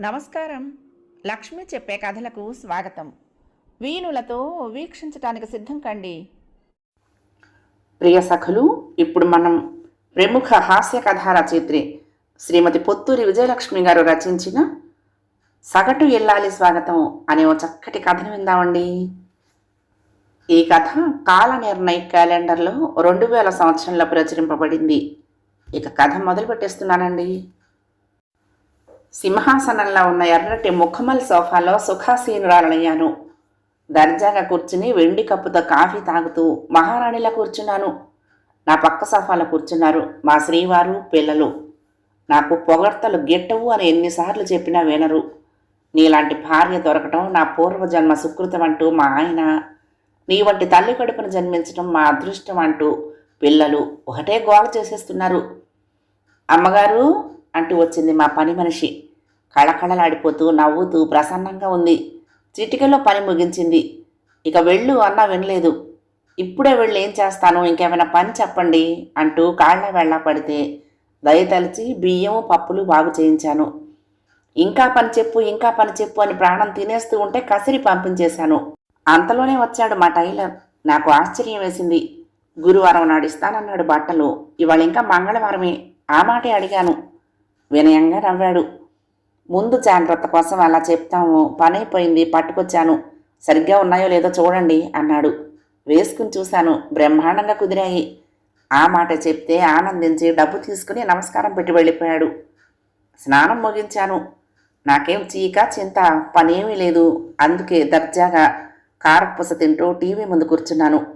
నమస్కారం. లక్ష్మి చెప్పే కథలకు స్వాగతం. వీణులతో వీక్షించటానికి సిద్ధం కండి. ప్రియ సఖులు ఇప్పుడు మనం ప్రముఖ హాస్య కథా రచయిత్రి శ్రీమతి పొత్తూరి విజయలక్ష్మి గారు రచించిన సగటు ఎల్లాలి స్వాగతం అనే ఓ చక్కటి కథను విందామండి. ఈ కథ కాల నిర్ణయ క్యాలెండర్లో రెండు వేల సంవత్సరంలో ప్రచురింపబడింది. ఇక కథ మొదలు పెట్టేస్తున్నానండి. సింహాసనంలో ఉన్న ఎర్రటి ముఖమల్ సోఫాలో సుఖాసీనురాలయ్యాను. దర్జాగా కూర్చుని వెండి కప్పుతో కాఫీ తాగుతూ మహారాణిలా కూర్చున్నాను. నా పక్క సోఫాలో కూర్చున్నారు మా శ్రీవారు పిల్లలు. నాకు పొగడ్తలు గిట్టవు అని ఎన్నిసార్లు చెప్పినా వినరు. నీలాంటి భార్య దొరకటం నా పూర్వజన్మ సుకృతం అంటూ మా ఆయన నీ వంటి తల్లి కడుపును జన్మించడం మా అదృష్టం అంటూ పిల్లలు ఒకటే గోల చేసేస్తున్నారు. అమ్మగారు అంటూ వచ్చింది మా పని మనిషి. కళకళలాడిపోతూ నవ్వుతూ ప్రసన్నంగా ఉంది. చిటికలో పని ముగించింది. ఇక వెళ్ళు అన్నా వినలేదు. ఇప్పుడే వెళ్ళి ఏం చేస్తాను? ఇంకేమైనా పని చెప్పండి అంటూ కాళ్ళ వెళ్ళ పడితే దయతలిచి బియ్యం పప్పులు బాగు చేయించాను. ఇంకా పని చెప్పు ఇంకా పని చెప్పు అని ప్రాణం తినేస్తూ ఉంటే కసిరి పంపించేశాను. అంతలోనే వచ్చాడు మా టైలర్. నాకు ఆశ్చర్యం వేసింది. గురువారం నాడు ఇస్తానన్నాడు బట్టలు ఇవాళ ఇంకా మంగళవారమే. ఆ మాటే అడిగాను. వినయంగా నవ్వాడు. ముందు జాగ్రత్త కోసం అలా చెప్తాము. పనైపోయింది పట్టుకొచ్చాను. సరిగ్గా ఉన్నాయో లేదో చూడండి అన్నాడు. వేసుకుని చూశాను. బ్రహ్మాండంగా కుదిరాయి. ఆ మాట చెప్తే ఆనందించి డబ్బు తీసుకుని నమస్కారం పెట్టి వెళ్ళిపోయాడు. స్నానం ముగించాను. నాకేం చీక చింత పనేమీ లేదు. అందుకే దర్జాగా కారపూస తింటూ టీవీ ముందు కూర్చున్నాను.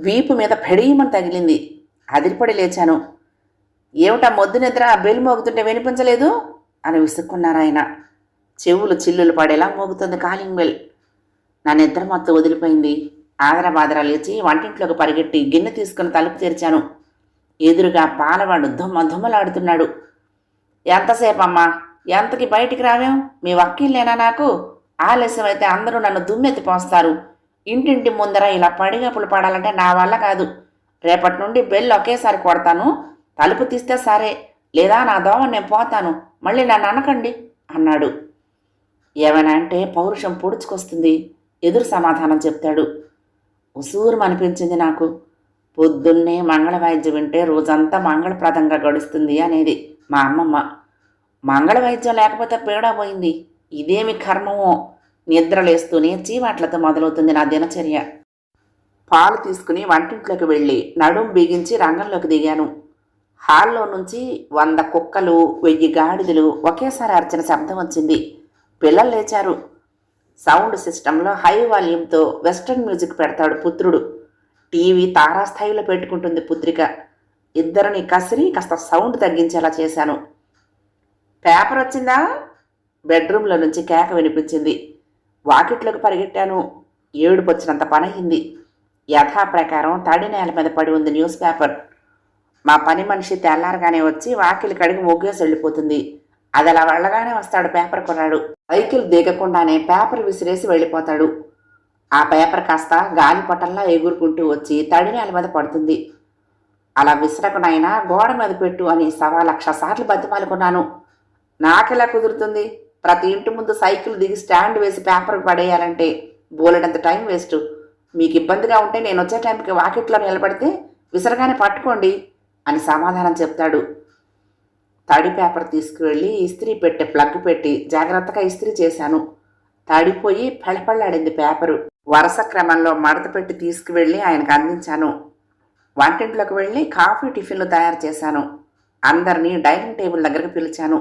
వీపు మీద పెడీమని తగిలింది. అదిరిపడి లేచాను. ఏమిటా మొద్దు నిద్ర? బెల్ మోగుతుంటే వినిపించలేదు? అని విసుక్కున్నారాయన చెవులు చిల్లులు పడేలా మోగుతుంది కాలింగ్ బెల్. నా నిద్ర మొత్తం వదిలిపోయింది. ఆదరబాదరా లేచి వంటింట్లోకి పరిగెట్టి గిన్నె తీసుకుని తలుపు తెరిచాను. ఎదురుగా పాలవాడు దుమ్మ దుమ్మలాడుతున్నాడు. ఎంతసేపు అమ్మా ఎంతకి బయటికి రావేం? మీ వకీల్లేనా నాకు? ఆలస్యం అయితే అందరూ నన్ను దుమ్మెత్తి పోస్తారు. ఇంటింటి ముందర ఇలా పడిగప్పులు పడాలంటే నా వల్ల కాదు. రేపటి నుండి బెల్ ఒకేసారి కొడతాను. తలుపు తీస్తే సరే. లేదా నా దోమ నేను పోతాను. మళ్ళీ నన్ను అనకండి అన్నాడు. ఏమైనా అంటే పౌరుషం పొడుచుకొస్తుంది. ఎదురు సమాధానం చెప్తాడు. ఉసూరు అనిపించింది నాకు. పొద్దున్నే మంగళ వాయిద్యం వింటే రోజంతా మంగళప్రదంగా గడుస్తుంది అనేది మా అమ్మమ్మ. మంగళ వాయిద్యం లేకపోతే పీడ పోయింది. ఇదేమి కర్మమో? నిద్రలేస్తూనే చీవాట్లతో మొదలవుతుంది నా దినచర్య. పాలు తీసుకుని వంటింట్లోకి వెళ్ళి నడుం బిగించి రంగంలోకి దిగాను. హాల్లో నుంచి వంద కుక్కలు వెయ్యి గాడిదలు ఒకేసారి అర్చన శబ్దం వచ్చింది. పిల్లలు లేచారు. సౌండ్ సిస్టంలో హై వాల్యూమ్తో వెస్ట్రన్ మ్యూజిక్ పెడతాడు పుత్రుడు. టీవీ తారాస్థాయిలో పెట్టుకుంటుంది పుత్రిక. ఇద్దరిని కసిరి కాస్త సౌండ్ తగ్గించేలా చేశాను. పేపర్ వచ్చిందా? బెడ్రూమ్లో నుంచి కేక వినిపించింది. వాకిట్లోకి పరిగెట్టాను. ఏడుపు వచ్చినంత పనయింది. యథాప్రకారం తడి నేల మీద పడి ఉంది న్యూస్ పేపర్. మా పని మనిషి తెల్లారగానే వచ్చి వాకిలి కడిగి ముగ్గేసి వెళ్ళిపోతుంది. అది అలా వెళ్ళగానే వస్తాడు పేపర్ కొన్నాడు. సైకిల్ దిగకుండానే పేపర్ విసిరేసి వెళ్ళిపోతాడు. ఆ పేపర్ కాస్త గాలిపటంలా ఎగురుకుంటూ వచ్చి తడి నేల మీద పడుతుంది. అలా విసరకునైనా గోడ మీద పెట్టు అని సవా లక్ష సార్లు బతిమాలుకున్నాను. నాకెలా కుదురుతుంది? ప్రతి ఇంటి ముందు సైకిల్ దిగి స్టాండ్ వేసి పేపర్ పడేయాలంటే బోలెడంత టైం వేస్ట్. మీకు ఇబ్బందిగా ఉంటే నేను వచ్చే టైంకి వాకిట్లో నిలబడితే విసరగానే పట్టుకోండి అని సమాధానం చెప్తాడు. తడి పేపర్ తీసుకువెళ్ళి ఇస్త్రీ పెట్టే ప్లగ్ పెట్టి జాగ్రత్తగా ఇస్త్రీ చేశాను. తడిపోయి పెళ్ళపెళ్ళాడింది పేపరు. వరుస క్రమంలో మడత పెట్టి తీసుకువెళ్ళి ఆయనకు అందించాను. వంటింట్లోకి వెళ్ళి కాఫీ టిఫిన్లు తయారు చేశాను. అందరినీ డైనింగ్ టేబుల్ దగ్గరకు పిలిచాను.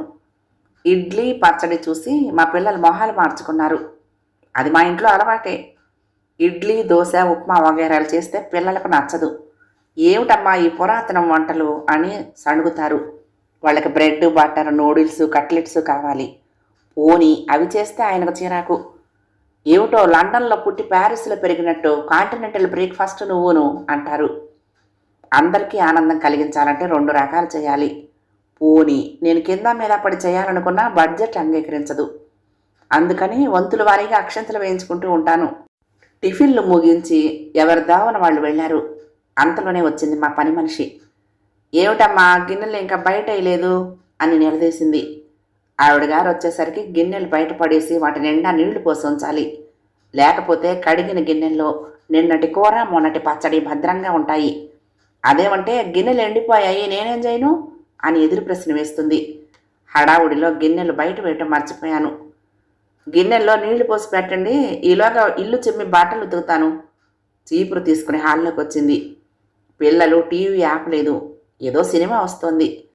ఇడ్లీ పచ్చడి చూసి మా పిల్లలు మొహాలు మార్చుకున్నారు. అది మా ఇంట్లో అలవాటే. ఇడ్లీ దోశ ఉప్మా వగేరాలు చేస్తే పిల్లలకు నచ్చదు. ఏమిటమ్మా ఈ పురాతనం వంటలు అని సణుగుతారు. వాళ్ళకి బ్రెడ్ బటర్ నూడిల్స్ కట్లెట్స్ కావాలి. పోని అవి చేస్తే ఆయనకు చిరాకు. ఏమిటో లండన్లో పుట్టి ప్యారిస్లో పెరిగినట్టు కాంటినెంటల్ బ్రేక్ఫాస్ట్ నువ్వును అంటారు. అందరికీ ఆనందం కలిగించాలంటే రెండు రకాలు చేయాలి. పోని నేను కింద మీద పడి చేయాలనుకున్నా బడ్జెట్ అంగీకరించదు. అందుకని వంతుల వారీగా అక్షంతలు వేయించుకుంటూ ఉంటాను. టిఫిన్లు ముగించి ఎవరి దావన వాళ్ళు వెళ్ళారు. అంతలోనే వచ్చింది మా పని మనిషి. ఏమిటమ్మా గిన్నెలు ఇంకా బయట వేయలేదు అని నిలదీసింది. ఆవిడ గారు వచ్చేసరికి గిన్నెలు బయటపడేసి వాటి నిండా నీళ్ళు పోసి ఉంచాలి. లేకపోతే కడిగిన గిన్నెల్లో నిన్నటి కూర మొన్నటి పచ్చడి భద్రంగా ఉంటాయి. అదేమంటే గిన్నెలు ఎండిపోయాయి నేనేం చేయను? అని ఎదురు ప్రశ్న వేస్తుంది. హడావుడిలో గిన్నెలు బయట వేయటం మర్చిపోయాను. గిన్నెల్లో నీళ్ళు పోసి పెట్టండి ఈలోగా ఇల్లు చిమ్మి బట్టలు ఉతుకుతాను. చీపురు తీసుకుని హాల్లోకి వచ్చింది. పిల్లలు టీవీ ఆపలేదు. ఏదో సినిమా వస్తోంది.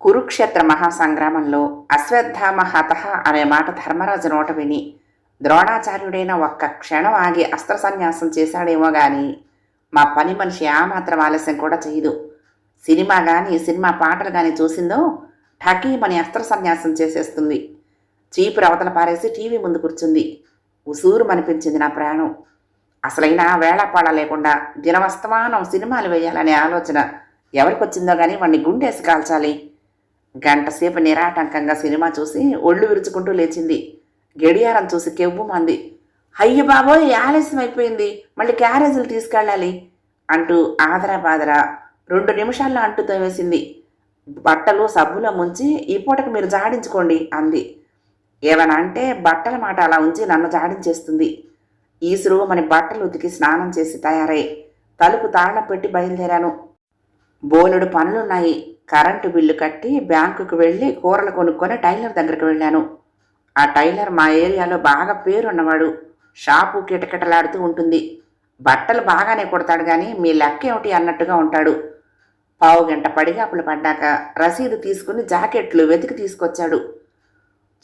కురుక్షేత్ర మహాసంగ్రామంలో అశ్వత్థామ హతః అనే మాట ధర్మరాజు నోట విని ద్రోణాచార్యుడైన ఒక్క క్షణం ఆగి అస్త్ర సన్యాసం చేశాడేమో గాని మా పని మనిషి ఆ మాత్రం ఆలస్యం కూడా చేయదు. సినిమా కానీ సినిమా పాటలు కానీ చూసిందో ఠకీమని అస్త్ర సన్యాసం చేసేస్తుంది. చీపురు అవతల పారేసి టీవీ ముందు కూర్చుంది. ఉసూరు అనిపించింది నా ప్రాణం. అసలైన వేళాపాళ లేకుండా దినవస్తమానం సినిమాలు వేయాలనే ఆలోచన ఎవరికొచ్చిందో కానీ వాడిని గుండేసి కాల్చాలి. గంటసేపు నిరాటంకంగా సినిమా చూసి ఒళ్ళు విరుచుకుంటూ లేచింది. గడియారం చూసి కెవ్వు మంది. అయ్య బాబోయ్ ఆలస్యం అయిపోయింది మళ్ళీ క్యారేజీలు తీసుకెళ్ళాలి అంటూ ఆదరా బాదరా రెండు నిమిషాల్లో అంటుతో వేసింది బట్టలు సబ్బులో ముంచి ఈ పూటకు మీరు జాడించుకోండి అంది. ఏమైనా అంటే బట్టల మాట అలా ఉంచి నన్ను జాడించేస్తుంది. ఈసురు మన బట్టలు ఉతికి స్నానం చేసి తయారై తలుపు తాళం పెట్టి బయలుదేరాను. బోలెడు పనులున్నాయి. కరెంటు బిల్లు కట్టి బ్యాంకుకు వెళ్ళి కూరలు కొనుక్కొని టైలర్ దగ్గరికి వెళ్ళాను. ఆ టైలర్ మా ఏరియాలో బాగా పేరున్నవాడు. షాపు కిటకిటలాడుతూ ఉంటుంది. బట్టలు బాగానే కుడతాడు కానీ మీ లెక్క ఏమిటి అన్నట్టుగా ఉంటాడు. పావు గంట పడిగాపులు పడ్డాక రసీదు తీసుకుని జాకెట్లు వెతికి తీసుకొచ్చాడు.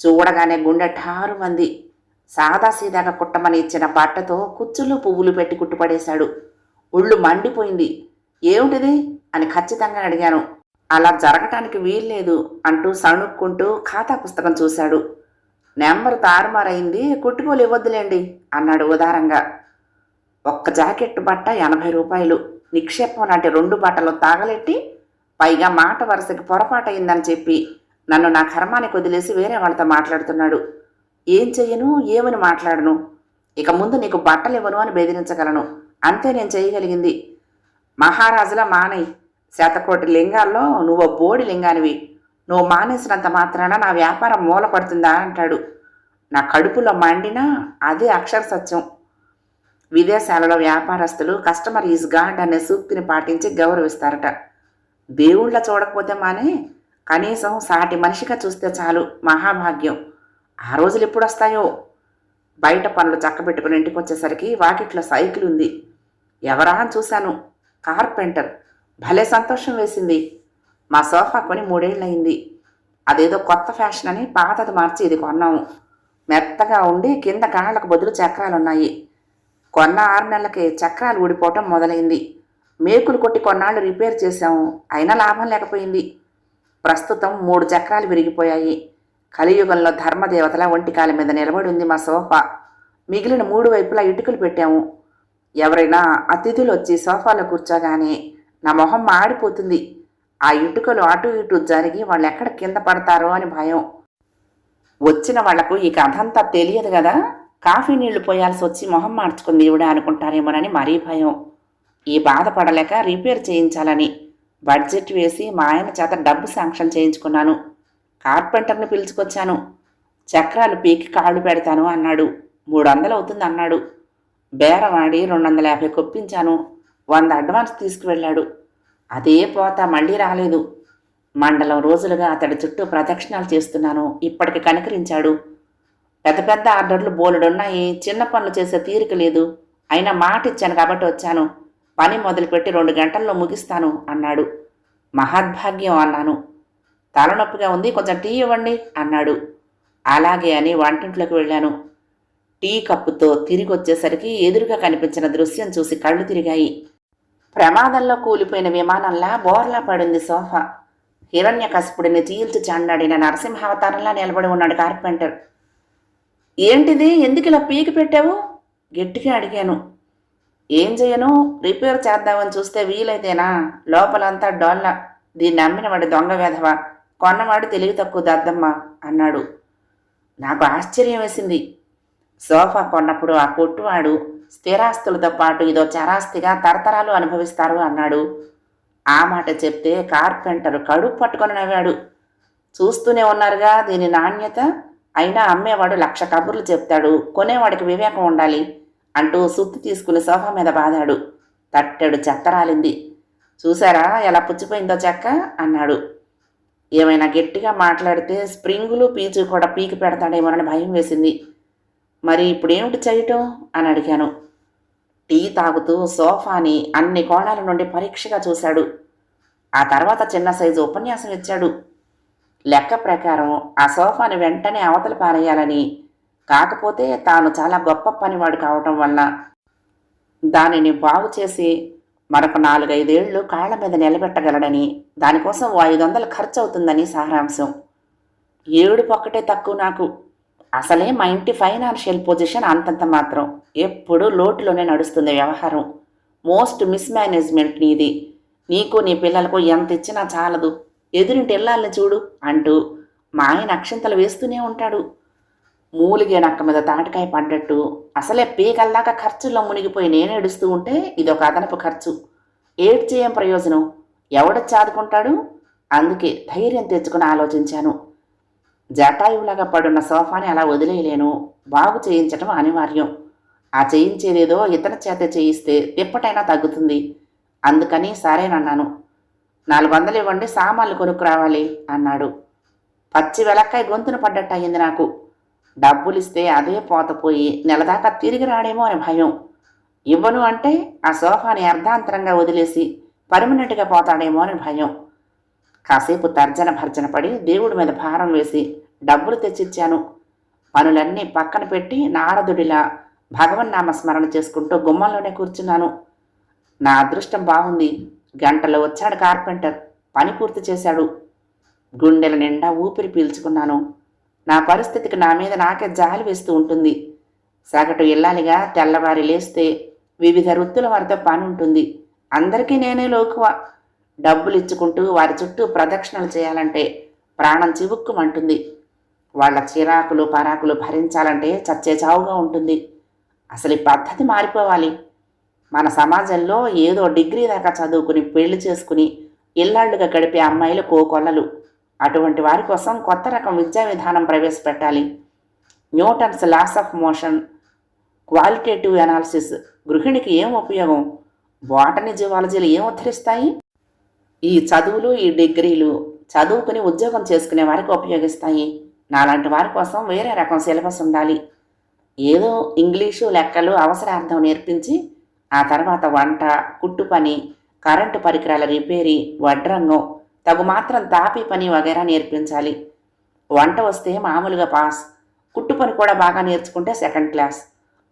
చూడగానే గుండె ఠారు మంది. సాదాసీదాగా కుట్టమని ఇచ్చిన బట్టతో కుచ్చులు పువ్వులు పెట్టి కుట్టుపడేశాడు. ఒళ్ళు మండిపోయింది. ఏమిటిది? అని ఖచ్చితంగా అడిగాను. అలా జరగటానికి వీల్లేదు అంటూ సణుక్కుంటూ ఖాతా పుస్తకం చూశాడు. నెంబర్ తారుమారైంది కుట్టుకోలు ఇవ్వద్దులేండి అన్నాడు ఉదారంగా. ఒక్క జాకెట్ బట్ట ఎనభై రూపాయలు. నిక్షేపం లాంటి రెండు బట్టలు తాగలెట్టి పైగా మాట వరుసకి పొరపాటయిందని చెప్పి నన్ను నా కర్మానికి వదిలేసి వేరే వాళ్ళతో మాట్లాడుతున్నాడు. ఏం చెయ్యను? ఏమని మాట్లాడను? ఇక ముందు నీకు బట్టలు ఇవ్వను అని బెదిరించగలను. అంతే నేను చేయగలిగింది. మహారాజులా మానేయ్ శతకోటి లింగాల్లో నువ్వు బోడి లింగానివి. నువ్వు మానేసినంత మాత్రాన నా వ్యాపారం మూలపడుతుందా? అంటాడు. నా కడుపులో మండినా అదే అక్షర సత్యం. విదేశాలలో వ్యాపారస్తులు కస్టమర్ ఈజ్ గాడ్ అనే సూక్తిని పాటించి గౌరవిస్తారట. దేవుళ్ళ చూడకపోతే మానే? కనీసం సాటి మనిషిగా చూస్తే చాలు. మహాభాగ్యం. ఆ రోజులు ఎప్పుడు వస్తాయో? బయట పనులు చక్కబెట్టుకుని ఇంటికి వచ్చేసరికి వాకిట్లో సైకిల్ ఉంది. ఎవరా చూశాను. కార్పెంటర్. భలే సంతోషం వేసింది. మా సోఫా కొని మూడేళ్ళయింది అదేదో కొత్త ఫ్యాషన్ అని పాతది మార్చి ఇది కొన్నాము. మెత్తగా ఉండి కింద కాళ్ళకు బదులు చక్రాలున్నాయి. కొన్న ఆరు నెలలకి చక్రాలు ఊడిపోవటం మొదలైంది. మేకులు కొట్టి కొన్నాళ్ళు రిపేర్ చేశాము అయినా లాభం లేకపోయింది. ప్రస్తుతం మూడు చక్రాలు విరిగిపోయాయి. కలియుగంలో ధర్మదేవతల ఒంటికాల మీద నిలబడి ఉంది మా సోఫా. మిగిలిన మూడు వైపులా ఇటుకలు పెట్టాము. ఎవరైనా అతిథులు వచ్చి సోఫాలో కూర్చోగానే నా మొహం మాడిపోతుంది. ఆ ఇటుకలు అటు ఇటు జరిగి వాళ్ళు ఎక్కడ కింద పడతారో అని భయం. వచ్చిన వాళ్ళకు ఈ కథ అంతా తెలియదు కదా? కాఫీ నీళ్ళు పోయాల్సి వచ్చి మొహం మార్చుకుంది ఈవిడ అనుకుంటారేమోనని మరీ భయం. ఈ బాధపడలేక రిపేర్ చేయించాలని బడ్జెట్ వేసి మా ఆయన చేత డబ్బు శాంక్షన్ చేయించుకున్నాను. కార్పెంటర్ని పిలుచుకొచ్చాను. చక్రాలు పీకి కాళ్ళు పెడతాను అన్నాడు. మూడు వందలు అవుతుంది అన్నాడు. బేరవాడి రెండు వందల యాభై కొప్పించాను. వంద అడ్వాన్స్ తీసుకువెళ్ళాడు. అదే పోత మళ్ళీ రాలేదు. మండలం రోజులుగా అతడి చుట్టూ ప్రదక్షిణాలు చేస్తున్నాను. ఇప్పటికి కనికరించాడు. పెద్ద పెద్ద ఆర్డర్లు బోలెడున్నాయి. చిన్న పనులు చేసే తీరిక లేదు. అయినా మాట ఇచ్చాను కాబట్టి వచ్చాను. పని మొదలుపెట్టి రెండు గంటల్లో ముగిస్తాను అన్నాడు. మహద్భాగ్యం అన్నాను. తలనొప్పిగా ఉంది. కొంచెం టీ ఇవ్వండి అన్నాడు. అలాగే అని వంటింట్లోకి వెళ్ళాను. టీ కప్పుతో తిరిగి వచ్చేసరికి ఎదురుగా కనిపించిన దృశ్యం చూసి కళ్ళు తిరిగాయి. ప్రమాదంలో కూలిపోయిన విమానంలా బోర్లా పడింది సోఫా. హిరణ్య కసిపుడిని చీల్చి చాండాడిన నరసింహావతారంలా నిలబడి ఉన్నాడు కార్పెంటర్. ఏంటిది? ఎందుకు ఇలా పీకి పెట్టావు? గట్టిగా అడిగాను. ఏం చేయను? రిపేర్ చేద్దామని చూస్తే వీలైతేనా? లోపలంతా డొల్ల. దీన్ని నమ్మినవాడి దొంగ వేధవ. కొన్నవాడు తెలివి తక్కువ దద్దమ్మ అన్నాడు. నాకు ఆశ్చర్యం వేసింది. సోఫా కొన్నప్పుడు ఆ కొట్టువాడు స్థిరాస్తులతో పాటు ఇదో చరాస్తిగా తరతరాలు అనుభవిస్తారు అన్నాడు. ఆ మాట చెప్తే కార్పెంటర్ కడుపు పట్టుకొని నవ్వాడు. చూస్తూనే ఉన్నారుగా దీని నాణ్యత? అయినా అమ్మేవాడు లక్ష కబుర్లు చెప్తాడు కొనేవాడికి వివేకం ఉండాలి అంటూ సుత్తు తీసుకుని సోఫా మీద బాదాడు. తట్టెడు చెత్త రాలింది చూసారా ఎలా పుచ్చిపోయిందో చెక్క? అన్నాడు. ఏమైనా గట్టిగా మాట్లాడితే స్ప్రింగులు పీచు కూడా పీకి పెడతాడేమోనని భయం వేసింది. మరి ఇప్పుడేమిటి చేయటం? అని అడిగాను. టీ తాగుతూ సోఫాని అన్ని కోణాల నుండి పరీక్షగా చూశాడు. ఆ తర్వాత చిన్న సైజు ఉపన్యాసం ఇచ్చాడు. లెక్క ప్రకారం ఆ సోఫాని వెంటనే అవతల పారేయాలని. కాకపోతే తాను చాలా గొప్ప పనివాడు కావటం వల్ల దానిని బాగు చేసి మరొక నాలుగైదేళ్ళు కాళ్ళ మీద నిలబెట్టగలడని దానికోసం ఐదు వందలు ఖర్చు అవుతుందని సారాంశం. ఏడు పొక్కటే తక్కువ నాకు. అసలే మా ఇంటి ఫైనాన్షియల్ పొజిషన్ అంతంత మాత్రం. ఎప్పుడూ లోటులోనే నడుస్తుంది వ్యవహారం. మోస్ట్ మిస్మేనేజ్మెంట్ నీది. నీకు నీ పిల్లలకు ఎంత ఇచ్చినా చాలదు. ఎదురింటి చూడు అంటూ మా ఆయన అక్షంతలు వేస్తూనే ఉంటాడు. మూలిగే నక్క మీద తాటకాయ పడ్డట్టు అసలే పీకల్లాగా ఖర్చుల్లో మునిగిపోయి నేను ఏడుస్తూ ఉంటే ఇది ఒక అదనపు ఖర్చు. ఏడ్చేయం ప్రయోజనం? ఎవడ చాదుకుంటాడు? అందుకే ధైర్యం తెచ్చుకుని ఆలోచించాను. జటాయువులాగా పడున్న సోఫాని అలా వదిలేయలేను. బాగు చేయించటం అనివార్యం. ఆ చేయించేదేదో ఇతర చేత చేయిస్తే తిప్పటైనా తగ్గుతుంది. అందుకని సరేనన్నాను. నాలుగు వందలు ఇవ్వండి సామాన్లు కొనుక్కు రావాలి అన్నాడు. పచ్చి వెలక్కాయ గొంతున పడ్డట్టు అయింది నాకు. డబ్బులిస్తే అదే పోతపోయి నెలదాకా తిరిగి రాడేమో అని భయం. ఇవ్వను అంటే ఆ సోఫాని అర్ధాంతరంగా వదిలేసి పర్మనెంట్గా పోతాడేమో అని భయం. కాసేపు తర్జన భర్జన పడి దేవుడి మీద భారం వేసి డబ్బులు తెచ్చిచ్చాను. పనులన్నీ పక్కన పెట్టి నారదుడిలా భగవన్నామ స్మరణ చేసుకుంటూ గుమ్మంలోనే కూర్చున్నాను. నా అదృష్టం బాగుంది. గంటలో వచ్చాడు కార్పెంటర్. పని పూర్తి చేశాడు. గుండెల నిండా ఊపిరి పీల్చుకున్నాను. నా పరిస్థితికి నా మీద నాకే జాలి వేస్తూ ఉంటుంది. సగటు ఇల్లాలిగా తెల్లవారి లేస్తే వివిధ వృత్తుల వారితో పని ఉంటుంది. అందరికీ నేనే లోకువ. డబ్బులు ఇచ్చుకుంటూ వారి చుట్టూ ప్రదక్షిణలు చేయాలంటే ప్రాణం చివుక్కుమంటుంది. వాళ్ళ చిరాకులు పరాకులు భరించాలంటే చచ్చే చావుగా ఉంటుంది. అసలు ఈ పద్ధతి మారిపోవాలి. మన సమాజంలో ఏదో డిగ్రీ దాకా చదువుకుని పెళ్ళి చేసుకుని ఇల్లాళ్ళుగా గడిపే అమ్మాయిలు కోకొల్లలు. అటువంటి వారి కోసం కొత్త రకం విద్యా విధానం ప్రవేశపెట్టాలి. Newton's laws of motion qualitative analysis. గృహిణికి ఏం ఉపయోగం? బాటనీ జువాలజీలు ఏం ఉద్ధరిస్తాయి? ఈ చదువులు ఈ డిగ్రీలు చదువుకుని ఉద్యోగం చేసుకునే వారికి ఉపయోగిస్తాయి. నాలాంటి వారి కోసం వేరే రకం సిలబస్ ఉండాలి. ఏదో ఇంగ్లీషు లెక్కలు అవసరార్థం నేర్పించి ఆ తర్వాత వంట కుట్టు పని కరెంటు పరికరాల రిపేరీ వడ్రంగం తగు మాత్రం తాపీ పని వగైరా నేర్పించాలి. వంట వస్తే మామూలుగా పాస్. కుట్టు పని కూడా బాగా నేర్చుకుంటే సెకండ్ క్లాస్.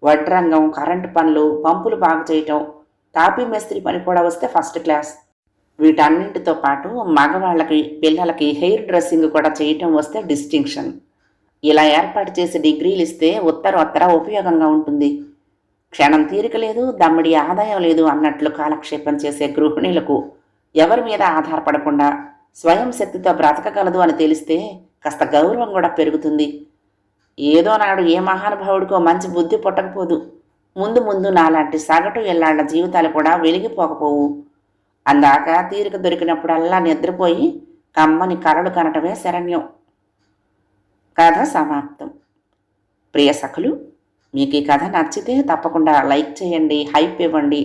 వడ్రంగం కరెంటు పనులు పంపులు బాగు చేయటం తాపీ మేస్త్రి పని కూడా వస్తే ఫస్ట్ క్లాస్. వీటన్నింటితో పాటు మగవాళ్ళకి పిల్లలకి హెయిర్ డ్రెస్సింగ్ కూడా చేయటం వస్తే డిస్టింక్షన్. ఇలా ఏర్పాటు చేసి డిగ్రీలు ఇస్తే ఉత్తర ఉత్తర ఉపయోగంగా ఉంటుంది. క్షణం తీరిక లేదు దమ్మిడి ఆదాయం లేదు అన్నట్లు కాలక్షేపం చేసే గృహిణులకు ఎవరి మీద ఆధారపడకుండా స్వయం శక్తితో బ్రతకగలదు అని తెలిస్తే కాస్త గౌరవం కూడా పెరుగుతుంది. ఏదో నాడు ఏ మహానుభావుడికో మంచి బుద్ధి పుట్టకపోదు. ముందు ముందు నాలాంటి సగటు ఎల్లాళ్ళ జీవితాలు కూడా వెలిగిపోకపోవు. అందాక తీరిక దొరికినప్పుడల్లా నిద్రపోయి కమ్మని కరడు కనటమే శరణ్యం. కథ సమాప్తం. ప్రియ సఖులు మీకు ఈ కథ నచ్చితే తప్పకుండా లైక్ చేయండి హైప్ ఇవ్వండి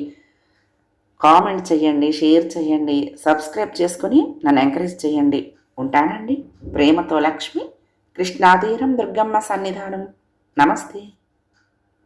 కామెంట్ చేయండి షేర్ చేయండి సబ్స్క్రైబ్ చేసుకుని నన్ను ఎంకరేజ్ చేయండి. ఉంటానండి. ప్రేమతో లక్ష్మి కృష్ణాతీరం దుర్గమ్మ సన్నిధానం. నమస్తే.